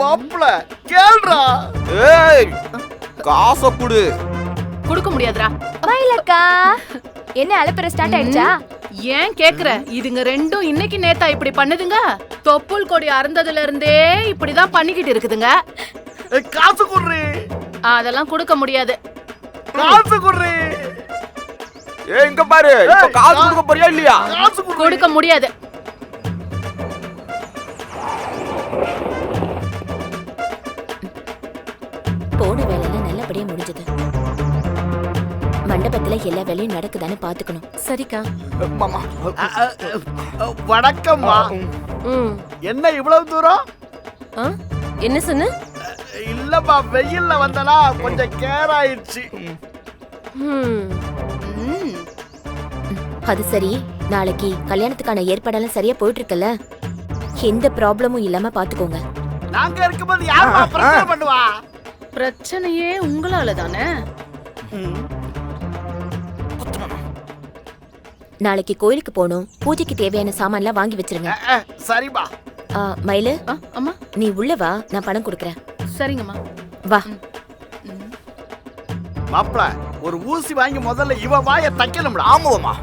மாப்பிள கேள்றா ஏய் காசை குடு. கொடுக்க முடியாதுடா. மயிலக்கா என்ன அலப்பற ஸ்டார்ட் ஆயிடுச்சா? ஏன் கேக்குற? இதுங்க ரெண்டும் இன்னைக்கு நேத்தா இப்படி பண்ணுதுங்க. தொப்புள் கொடி அறந்ததுல இருந்தே இப்படிதான் பண்ணிக்கிட்டு இருக்குதுங்க. ஏய், காசு குடுறி. அதெல்லாம் கொடுக்க முடியாது. காசு குடுறி. ஏய் இங்க பாரு. இப்ப காசு கொடுக்க போறியா இல்லையா? காசு கொடுக்க முடியாது. போன வேலையெல்லாம் நல்லபடியா முடிஞ்சது. மண்டபத்துல எல்லா வேலையும் நடக்குதான்னு பாத்துக்கணும். சரிக்கா. மாமா வணக்கம்மா. ம். என்ன இவ்வளவு தூரம்? என்ன சொன்ன? இல்லம்மா வெயில்ல வந்தனா கொஞ்சம் கேர் ஆயிடுச்சு. ம். அது சரி. நாளைக்கு கல்யாணத்துக்கான ஏற்பாடெல்லாம் சரியா போயிட்டு இருக்குல்ல எந்த ப்ராப்ளமும் இல்லாம பாத்துக்கோங்க. நாங்க இருக்கும்போது யாரும்மா பிரச்சனை பண்ணுவா? பிரச்சனையே உங்களால தானே? நாளைக்கு கோயிலுக்கு போகணும். பூஜைக்கு தேவையான சாமான்லாம் வாங்கி வச்சிருங்க. ஆ, மயிலு? ஆ, அம்மா? நீ உள்ள வா நான் பணம் கொடுக்குறேன். சரிங்கம்மா. வா. மாப்பிள ஒரு ஊசி வாங்கி முதல்ல இவ வாய தைக்கணும்டா ஆமாம்மா